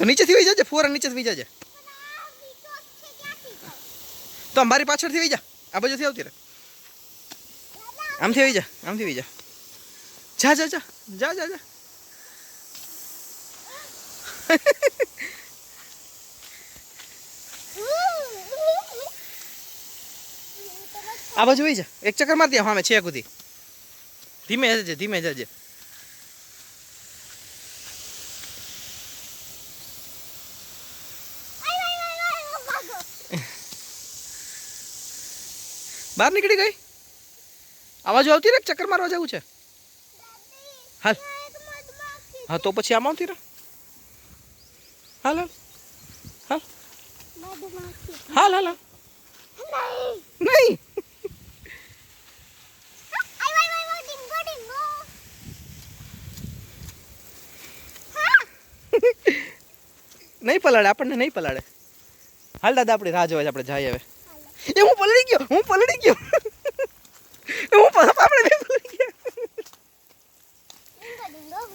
તો નીચેથી વહી જાજે ફોર નીચેથી વહી જાજે. તો મારી પાછળથી વહી જા. આ બાજુથી આવતી રહે. આમથી વહી જા, આમથી વહી જા. જા જા જા જા જા જા. આ બાજુ વહી જા. એક ચક્કર મારતી હા મેં છે કુધી ધીમે જજે ધીમે જજે. બહાર નીકળી ગઈ? આ આવતી રે ચક્કર મારવા જવું છે? હાલ. હા, તો પછી આમ આવતી રે હાલ હાલ. હાલ. હાલ નહીં. નહીં પલાડે આપણને નહીં પલાડે હાલ, દાદા, આપણી રાહ જોવા આપણે જઈએ હવે. એ, હું પલળી ગયો.